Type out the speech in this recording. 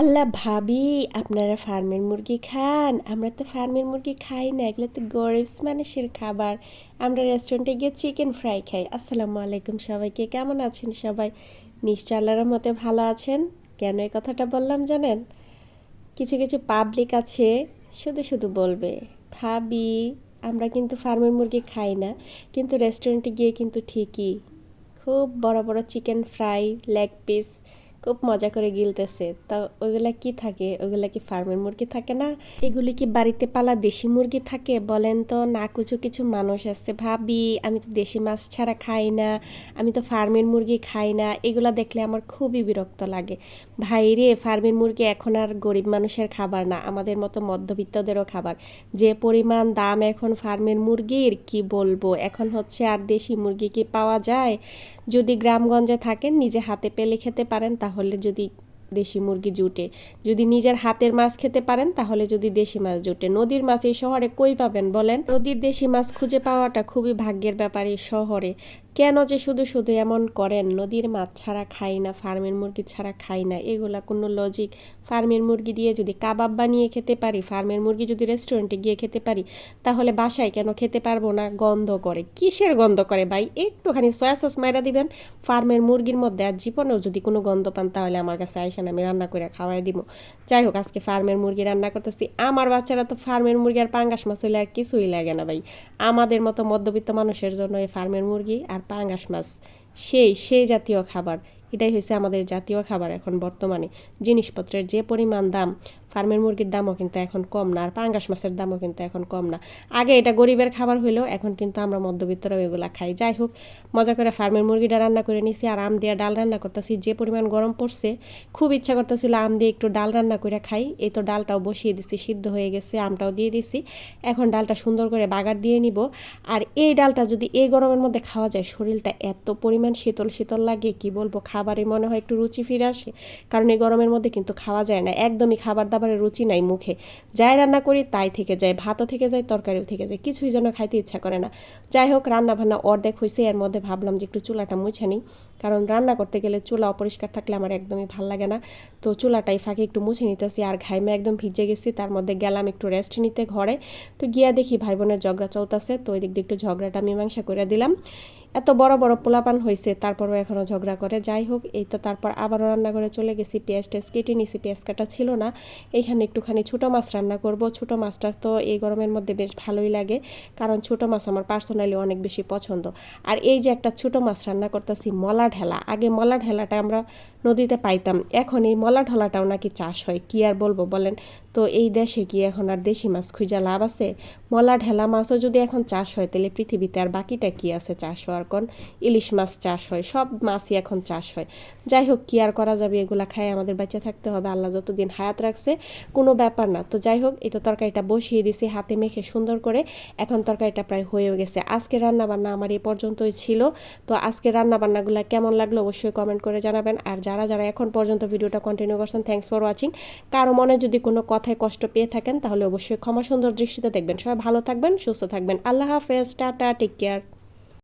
আল্লাহ ভাবি, আপনারা ফার্মের মুরগি খান। আমরা তো ফার্মের মুরগি খাই না, এগুলো তো গরিব মানুষের খাবার। আমরা রেস্টুরেন্টে গিয়ে চিকেন ফ্রাই খাই। আসসালামু আলাইকুম সবাইকে, কেমন আছেন সবাই? নিশ্চয় আল্লাহর মতে ভালো আছেন। কেন এই কথাটা বললাম জানেন? কিছু কিছু পাবলিক আছে, শুধু শুধু বলবে, ভাবি, আমরা কিন্তু ফার্মের মুরগি খাই না, কিন্তু রেস্টুরেন্টে গিয়ে কিন্তু ঠিকই। খুব বড় বড় চিকেন ফ্রাই লেগ পিস খুব মজা করে গিলতেছে। তা ওইগুলা কি থাকে? ওইগুলা কি ফার্মের মুরগি থাকে না? এগুলি কি বাড়িতে পালা দেশি মুরগি থাকে? বলেন তো, না, কিছু কিছু মানুষ আছে। ভাবি, আমি তো দেশি মাছ ছাড়া খাই না, আমি তো ফার্মের মুরগি খাই না। এগুলা দেখলে আমার খুবই বিরক্ত লাগে। ভাই রে, ফার্মের মুরগি এখন আর গরিব মানুষের খাবার না, আমাদের মতো মধ্যবিত্তদেরও খাবার। যে পরিমাণ দাম এখন ফার্মের মুরগির, কি বলব? এখন হচ্ছে আর দেশি মুরগি কি পাওয়া যায়? যদি গ্রামগঞ্জে থাকেন, নিজে হাতে পেলে খেতে পারেন, তাহলে যদি দেশি মুরগি জুটে। যদি নিজের হাতের মাছ খেতে পারেন, তাহলে যদি দেশি মাছ জুটে। নদীর মাছ এই শহরে কই পাবেন বলেন? নদীর দেশি মাছ খুঁজে পাওয়াটা খুবই ভাগ্যের ব্যাপার এই শহরে। কেন যে শুধু শুধু এমন করেন? নদীর মাছ ছাড়া খাই না, ফার্মের মুরগি ছাড়া খাই না, এগুলা কোনো লজিক ফার্মের মুরগি দিয়ে যদি কাবাব বানিয়ে খেতে পারি, ফার্মের মুরগি যদি রেস্টুরেন্টে গিয়ে খেতে পারি, তাহলে বাসায় কেন খেতে পারব না? গন্ধ করে। কিসের গন্ধ করে ভাই? একটুখানি সয়া সস মাইরা দিবেন, ফার্মের মুরগির মধ্যে আর জীবনেও যদি কোনো গন্ধ পান, তাহলে আমার কাছে আইসেন, আমি রান্না করে খাওয়াই দিব। যাই হোক, আজকে ফার্মের মুরগি রান্না করতেছি। আমার বাচ্চারা তো ফার্মের মুরগি আর পাঙ্গাস মাছ হইলে আর কিছুই লাগে না ভাই। আমাদের মতো মধ্যবিত্ত মানুষের জন্য এই ফার্মের মুরগি আর পাঙ্গাস মাছ, সেই সেই জাতীয় খাবার। এটাই হয়েছে আমাদের জাতীয় খাবার এখন বর্তমানে। জিনিসপত্রের যে পরিমাণ দাম ফার্মের মুরগির দামও কিন্তু এখন কম না, আর পাঙ্গাস মাছের দামও কিন্তু এখন কম না। আগে এটা গরিবের খাবার হইলেও এখন কিন্তু আমরা মধ্যবিত্তরা ওইগুলা খাই। যাই হোক, মজা করে ফার্মের মুরগিটা রান্না করে নিছি, আর আম দিয়ে ডাল রান্না করতেছি। যে পরিমাণ গরম পড়ছে, খুব ইচ্ছা করতেছিল আম দিয়ে একটু ডাল রান্না করে খাই। এই তো ডালটাও বসিয়ে দিছি, সিদ্ধ হয়ে গেছে, আমটাও দিয়ে দিছি। এখন ডালটা সুন্দর করে বাগার দিয়ে নিব। আর এই ডালটা যদি এই গরমের মধ্যে খাওয়া যায়, শরীরটা এত পরিমাণ শীতল শীতল লাগে, কি বলব? খাবারে মনে হয় একটু রুচি ফিরে আসে। কারণ এই গরমের মধ্যে কিন্তু খাওয়া যায় না। একদমই খাবার দাবারের রুচি নাই মুখে। যাই রান্না করি, তাই থেকে যায়, ভাতও থেকে যায়, তরকারিও থেকে যায়, কিছুই যেন খাইতে ইচ্ছা করে না। যাই হোক রান্না বান্না অর্ধেক হয়েছে এর মধ্যে ভাবলাম যে একটু চুলাটা মুছে নিই, কারণ রান্না করতে গেলে চুলা অপরিষ্কার থাকলে আমার একদমই ভালো লাগে না। তো চুলাটাই ফাঁকে একটু মুছে নিতেছি, আর ঘাইমে একদম ভিজে গেছি, তার মধ্যে গেলাম একটু রেস্ট নিতে ঘরে। তো গিয়া দেখি ভাই বোনের ঝগড়া চলতেছে, তো ওই দিক দিয়ে একটু ঝগড়াটা মীমাংসা করে দিলাম। এত বড় বড় পোলাপান হয়েছে তারপরও এখনও ঝগড়া করে। যাই হোক, এই তো তারপর আবারও রান্নাঘরে চলে গেছি। পেঁয়াজ টেস কেটে নিছি, পেঁয়াজ কাটা ছিল না। এইখানে একটুখানি ছোটো মাছ রান্না করব। ছোটো মাছটা তো এই গরমের মধ্যে বেশ ভালোই লাগে, কারণ ছোটো মাছ আমার পার্সোনালি অনেক বেশি পছন্দ। আর এই যে একটা ছোটো মাছ রান্না করতেছি, মলা ঢেলা। আগে মলা ঢেলাটা আমরা নদীতে পাইতাম, এখন এই মলা ঢলাটাও নাকি চাষ হয়, কি আর বলব বলেন? তো এই দেশে কি এখন আর দেশি মাছ খুঁজা লাভ আছে? মলা ঢেলা মাছও যদি এখন চাষ হয়, তাহলে পৃথিবীতে আর বাকিটা কি আছে চাষ হওয়ার কোন? ইলিশ মাছ চাষ হয়, সব মাছই এখন চাষ হয়। যাই হোক, কি আর করা যাবে? এগুলা খায় আমাদের বাচ্চা থাকতে হবে। আল্লাহ যতদিন হায়াত রাখছে, কোনো ব্যাপার না। তো যাই হোক, এই তো তরকারিটা বসিয়ে দিছি হাতে মেখে সুন্দর করে। এখন তরকারিটা প্রায় হয়েও গেছে। আজকে রান্নাবান্না আমার এই পর্যন্তই ছিল। তো আজকে রান্না বান্নাগুলো কেমন লাগল অবশ্যই কমেন্ট করে জানাবেন। আর যারা যারা এখন পর্যন্ত ভিডিওটা কন্টিনিউ করছেন থ্যাংকস ফর ওয়াচিং কারও মনে যদি কোনো কথায় কষ্ট পেয়ে থাকেন, তাহলে অবশ্যই ক্ষমা সুন্দর দৃষ্টিতে দেখবেন। সবাই ভালো থাকবেন, সুস্থ থাকবেন। আল্লাহ হাফেজ, টাটা, টেক কেয়ার।